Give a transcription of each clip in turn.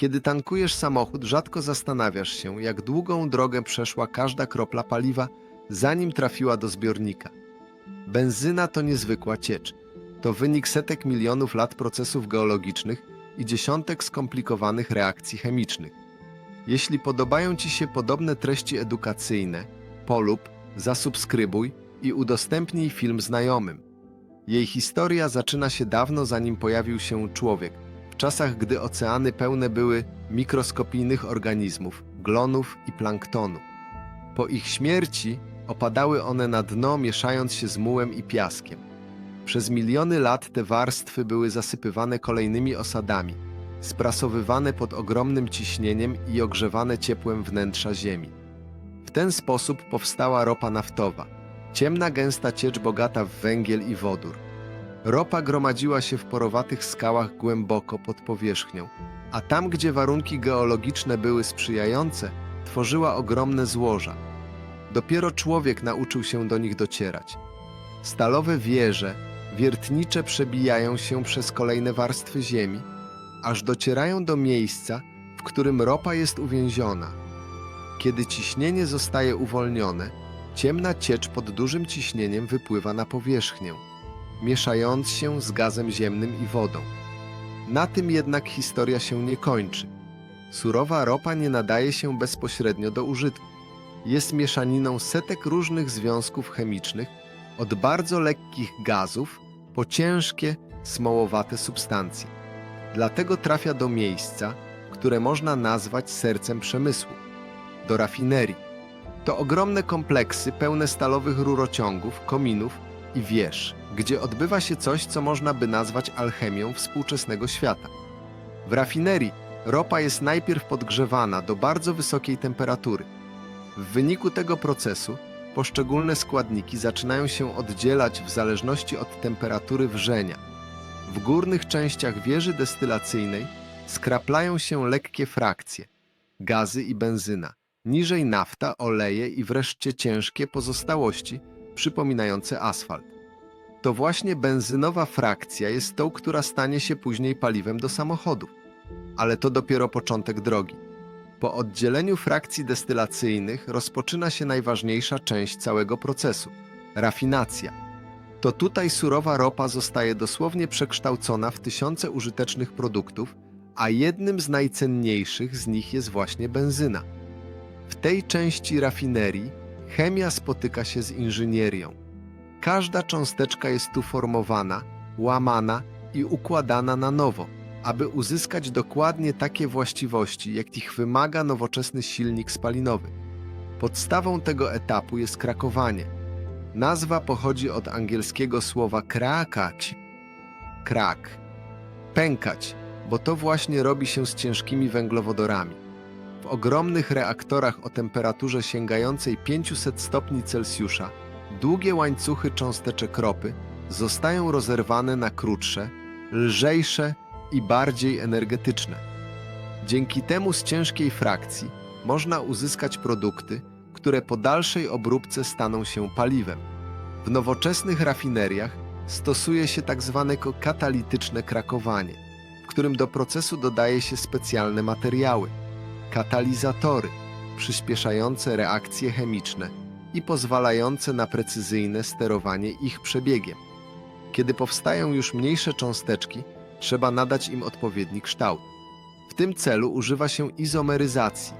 Kiedy tankujesz samochód, rzadko zastanawiasz się, jak długą drogę przeszła każda kropla paliwa, zanim trafiła do zbiornika. Benzyna to niezwykła ciecz. To wynik setek milionów lat procesów geologicznych i dziesiątek skomplikowanych reakcji chemicznych. Jeśli podobają Ci się podobne treści edukacyjne, polub, zasubskrybuj i udostępnij film znajomym. Jej historia zaczyna się dawno zanim pojawił się człowiek, czasach gdy oceany pełne były mikroskopijnych organizmów, glonów i planktonu. Po ich śmierci opadały one na dno, mieszając się z mułem i piaskiem. Przez miliony lat te warstwy były zasypywane kolejnymi osadami, sprasowywane pod ogromnym ciśnieniem i ogrzewane ciepłem wnętrza Ziemi. W ten sposób powstała ropa naftowa, ciemna, gęsta ciecz bogata w węgiel i wodór. Ropa gromadziła się w porowatych skałach głęboko pod powierzchnią, a tam, gdzie warunki geologiczne były sprzyjające, tworzyła ogromne złoża. Dopiero człowiek nauczył się do nich docierać. Stalowe wieże, wiertnicze przebijają się przez kolejne warstwy ziemi, aż docierają do miejsca, w którym ropa jest uwięziona. Kiedy ciśnienie zostaje uwolnione, ciemna ciecz pod dużym ciśnieniem wypływa na powierzchnię, mieszając się z gazem ziemnym i wodą. Na tym jednak historia się nie kończy. Surowa ropa nie nadaje się bezpośrednio do użytku. Jest mieszaniną setek różnych związków chemicznych, od bardzo lekkich gazów po ciężkie, smołowate substancje. Dlatego trafia do miejsca, które można nazwać sercem przemysłu do rafinerii. To ogromne kompleksy pełne stalowych rurociągów, kominów i wież, gdzie odbywa się coś, co można by nazwać alchemią współczesnego świata. W rafinerii ropa jest najpierw podgrzewana do bardzo wysokiej temperatury. W wyniku tego procesu poszczególne składniki zaczynają się oddzielać w zależności od temperatury wrzenia. W górnych częściach wieży destylacyjnej skraplają się lekkie frakcje, gazy i benzyna niżej nafta, oleje i wreszcie ciężkie pozostałości przypominające asfalt. To właśnie benzynowa frakcja jest tą, która stanie się później paliwem do samochodów. Ale to dopiero początek drogi. Po oddzieleniu frakcji destylacyjnych rozpoczyna się najważniejsza część całego procesu rafinacja. To tutaj surowa ropa zostaje dosłownie przekształcona w tysiące użytecznych produktów, a jednym z najcenniejszych z nich jest właśnie benzyna. W tej części rafinerii chemia spotyka się z inżynierią. Każda cząsteczka jest tu formowana, łamana i układana na nowo, aby uzyskać dokładnie takie właściwości, jakich wymaga nowoczesny silnik spalinowy. Podstawą tego etapu jest krakowanie. Nazwa pochodzi od angielskiego słowa krakać, krak, pękać, bo to właśnie robi się z ciężkimi węglowodorami. W ogromnych reaktorach o temperaturze sięgającej 500 stopni Celsjusza długie łańcuchy cząsteczek ropy zostają rozerwane na krótsze, lżejsze i bardziej energetyczne. Dzięki temu z ciężkiej frakcji można uzyskać produkty, które po dalszej obróbce staną się paliwem. W nowoczesnych rafineriach stosuje się tzw. katalityczne krakowanie, w którym do procesu dodaje się specjalne materiały katalizatory przyspieszające reakcje chemiczne i pozwalające na precyzyjne sterowanie ich przebiegiem. Kiedy powstają już mniejsze cząsteczki, trzeba nadać im odpowiedni kształt. W tym celu używa się izomeryzacji,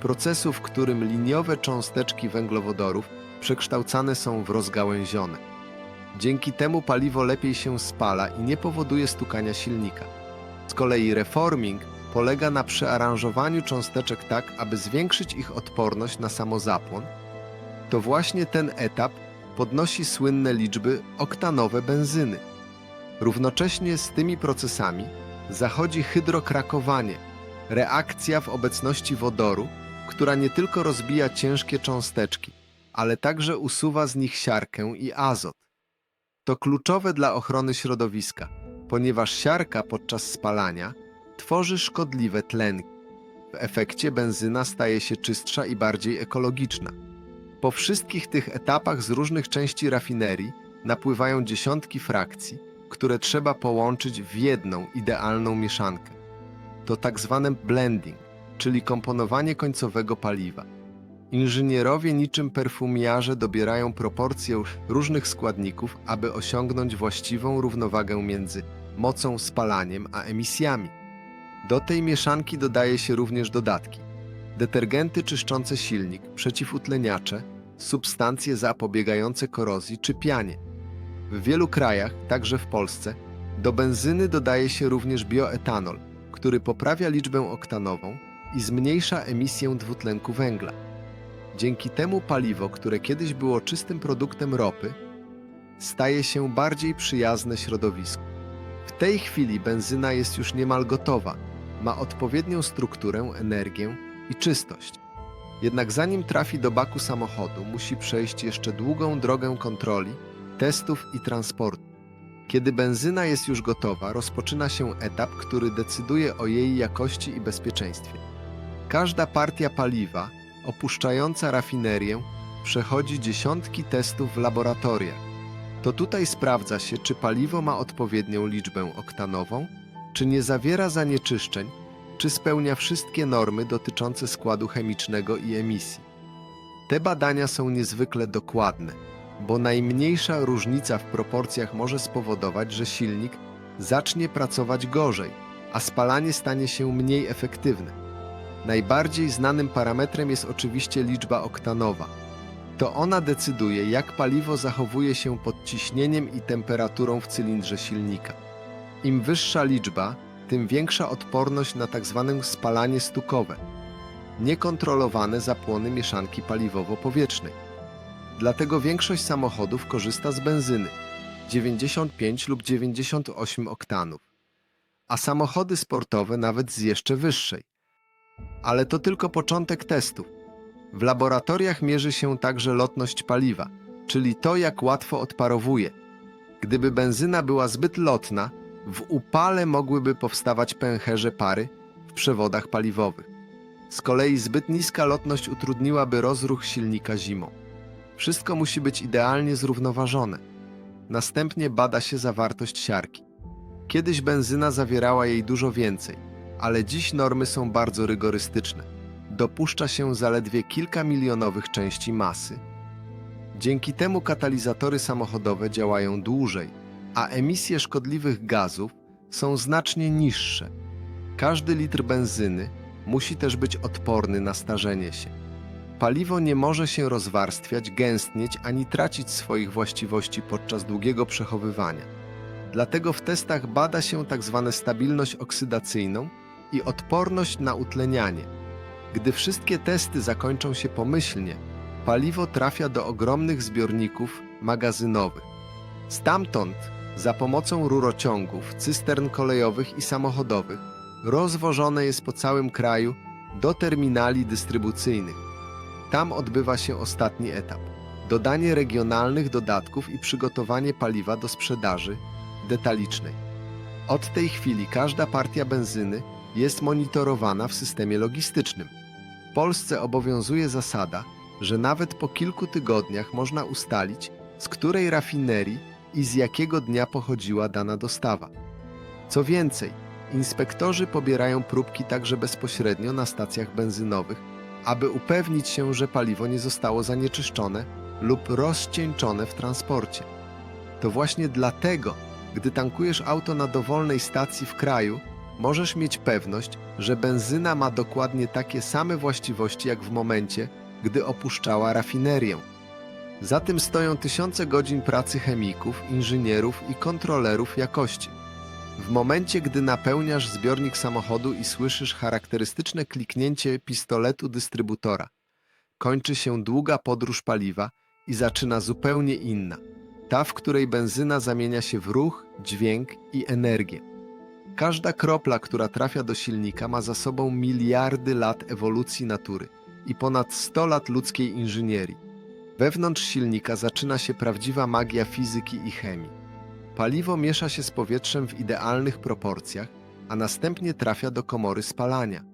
procesu, w którym liniowe cząsteczki węglowodorów przekształcane są w rozgałęzione. Dzięki temu paliwo lepiej się spala i nie powoduje stukania silnika. Z kolei reforming polega na przearanżowaniu cząsteczek tak, aby zwiększyć ich odporność na samozapłon, to właśnie ten etap podnosi słynne liczby oktanowe benzyny. Równocześnie z tymi procesami zachodzi hydrokrakowanie, reakcja w obecności wodoru, która nie tylko rozbija ciężkie cząsteczki, ale także usuwa z nich siarkę i azot. To kluczowe dla ochrony środowiska, ponieważ siarka podczas spalania tworzy szkodliwe tlenki. W efekcie benzyna staje się czystsza i bardziej ekologiczna. Po wszystkich tych etapach z różnych części rafinerii napływają dziesiątki frakcji, które trzeba połączyć w jedną idealną mieszankę. to tak zwane blending, czyli komponowanie końcowego paliwa. Inżynierowie niczym perfumiarze dobierają proporcje różnych składników, aby osiągnąć właściwą równowagę między mocą spalaniem a emisjami. Do tej mieszanki dodaje się również dodatki: detergenty czyszczące silnik, przeciwutleniacze, substancje zapobiegające korozji czy pianie. W wielu krajach, także w Polsce, do benzyny dodaje się również bioetanol, który poprawia liczbę oktanową i zmniejsza emisję dwutlenku węgla. Dzięki temu paliwo, które kiedyś było czystym produktem ropy, staje się bardziej przyjazne środowisku. W tej chwili benzyna jest już niemal gotowa, ma odpowiednią strukturę, energię i czystość. Jednak zanim trafi do baku samochodu, musi przejść jeszcze długą drogę kontroli, testów i transportu. Kiedy benzyna jest już gotowa, rozpoczyna się etap, który decyduje o jej jakości i bezpieczeństwie. Każda partia paliwa, opuszczająca rafinerię, przechodzi dziesiątki testów w laboratoriach. To tutaj sprawdza się, czy paliwo ma odpowiednią liczbę oktanową, czy nie zawiera zanieczyszczeń, czy spełnia wszystkie normy dotyczące składu chemicznego i emisji. Te badania są niezwykle dokładne, bo najmniejsza różnica w proporcjach może spowodować, że silnik zacznie pracować gorzej, a spalanie stanie się mniej efektywne. Najbardziej znanym parametrem jest oczywiście liczba oktanowa. To ona decyduje, jak paliwo zachowuje się pod ciśnieniem i temperaturą w cylindrze silnika. Im wyższa liczba, tym większa odporność na tzw. spalanie stukowe, niekontrolowane zapłony mieszanki paliwowo-powietrznej. Dlatego większość samochodów korzysta z benzyny 95 lub 98 oktanów, a samochody sportowe nawet z jeszcze wyższej. Ale to tylko początek testów. W laboratoriach mierzy się także lotność paliwa, czyli to, jak łatwo odparowuje. Gdyby benzyna była zbyt lotna, w upale mogłyby powstawać pęcherze pary w przewodach paliwowych. Z kolei zbyt niska lotność utrudniłaby rozruch silnika zimą. Wszystko musi być idealnie zrównoważone. Następnie bada się zawartość siarki. Kiedyś benzyna zawierała jej dużo więcej, ale dziś normy są bardzo rygorystyczne. Dopuszcza się zaledwie kilka milionowych części masy. Dzięki temu katalizatory samochodowe działają dłużej, a emisje szkodliwych gazów są znacznie niższe. Każdy litr benzyny musi też być odporny na starzenie się. Paliwo nie może się rozwarstwiać, gęstnieć ani tracić swoich właściwości podczas długiego przechowywania. Dlatego w testach bada się tzw. stabilność oksydacyjną i odporność na utlenianie. Gdy wszystkie testy zakończą się pomyślnie, paliwo trafia do ogromnych zbiorników magazynowych. Stamtąd, za pomocą rurociągów, cystern kolejowych i samochodowych, rozwożone jest po całym kraju do terminali dystrybucyjnych. Tam odbywa się ostatni etap dodanie regionalnych dodatków i przygotowanie paliwa do sprzedaży detalicznej. Od tej chwili każda partia benzyny jest monitorowana w systemie logistycznym. W Polsce obowiązuje zasada, że nawet po kilku tygodniach można ustalić, z której rafinerii i z jakiego dnia pochodziła dana dostawa. Co więcej, inspektorzy pobierają próbki także bezpośrednio na stacjach benzynowych, aby upewnić się, że paliwo nie zostało zanieczyszczone lub rozcieńczone w transporcie. To właśnie dlatego, gdy tankujesz auto na dowolnej stacji w kraju, możesz mieć pewność, że benzyna ma dokładnie takie same właściwości jak w momencie, gdy opuszczała rafinerię. Za tym stoją tysiące godzin pracy chemików, inżynierów i kontrolerów jakości. W momencie, gdy napełniasz zbiornik samochodu i słyszysz charakterystyczne kliknięcie pistoletu dystrybutora, kończy się długa podróż paliwa i zaczyna zupełnie inna, ta, w której benzyna zamienia się w ruch, dźwięk i energię. Każda kropla, która trafia do silnika, ma za sobą miliardy lat ewolucji natury i ponad 100 lat ludzkiej inżynierii. Wewnątrz silnika zaczyna się prawdziwa magia fizyki i chemii. Paliwo miesza się z powietrzem w idealnych proporcjach, a następnie trafia do komory spalania.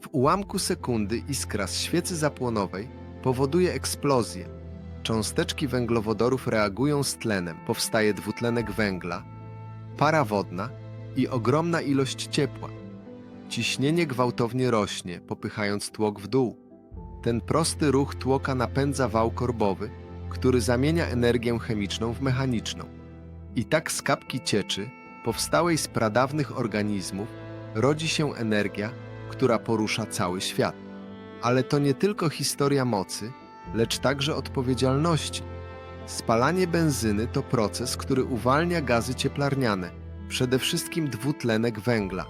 W ułamku sekundy iskra z świecy zapłonowej powoduje eksplozję. Cząsteczki węglowodorów reagują z tlenem, powstaje dwutlenek węgla, para wodna i ogromna ilość ciepła. Ciśnienie gwałtownie rośnie, popychając tłok w dół. Ten prosty ruch tłoka napędza wał korbowy, który zamienia energię chemiczną w mechaniczną. I tak z kapki cieczy, powstałej z pradawnych organizmów, rodzi się energia, która porusza cały świat. Ale to nie tylko historia mocy, lecz także odpowiedzialności. Spalanie benzyny to proces, który uwalnia gazy cieplarniane, przede wszystkim dwutlenek węgla.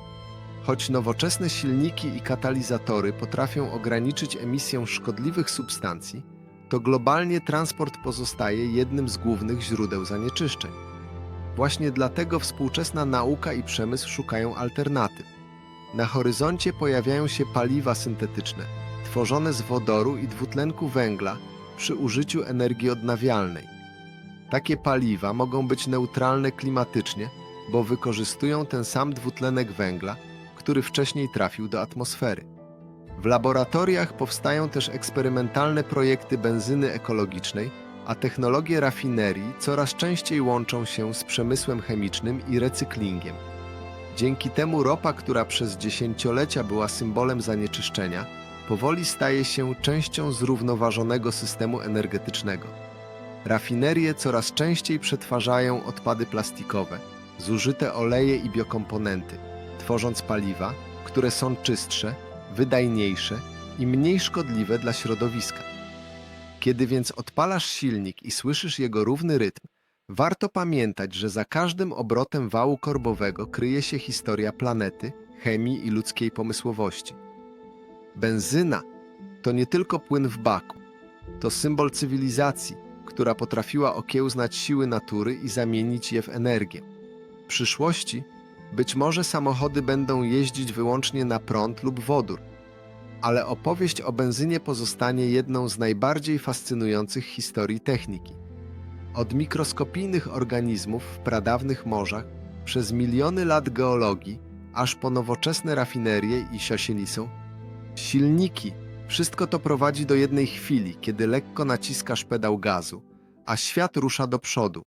Choć nowoczesne silniki i katalizatory potrafią ograniczyć emisję szkodliwych substancji, to globalnie transport pozostaje jednym z głównych źródeł zanieczyszczeń. Właśnie dlatego współczesna nauka i przemysł szukają alternatyw. Na horyzoncie pojawiają się paliwa syntetyczne, tworzone z wodoru i dwutlenku węgla przy użyciu energii odnawialnej. Takie paliwa mogą być neutralne klimatycznie, bo wykorzystują ten sam dwutlenek węgla, który wcześniej trafił do atmosfery. W laboratoriach powstają też eksperymentalne projekty benzyny ekologicznej, a technologie rafinerii coraz częściej łączą się z przemysłem chemicznym i recyklingiem. Dzięki temu ropa, która przez dziesięciolecia była symbolem zanieczyszczenia, powoli staje się częścią zrównoważonego systemu energetycznego. Rafinerie coraz częściej przetwarzają odpady plastikowe, zużyte oleje i biokomponenty, tworząc paliwa, które są czystsze, wydajniejsze i mniej szkodliwe dla środowiska. Kiedy więc odpalasz silnik i słyszysz jego równy rytm, warto pamiętać, że za każdym obrotem wału korbowego kryje się historia planety, chemii i ludzkiej pomysłowości. Benzyna to nie tylko płyn w baku, to symbol cywilizacji, która potrafiła okiełznać siły natury i zamienić je w energię. W przyszłości być może samochody będą jeździć wyłącznie na prąd lub wodór, ale opowieść o benzynie pozostanie jedną z najbardziej fascynujących historii techniki. Od mikroskopijnych organizmów w pradawnych morzach, przez miliony lat geologii, aż po nowoczesne rafinerie i siosielisą, silniki, wszystko to prowadzi do jednej chwili, kiedy lekko naciskasz pedał gazu, a świat rusza do przodu.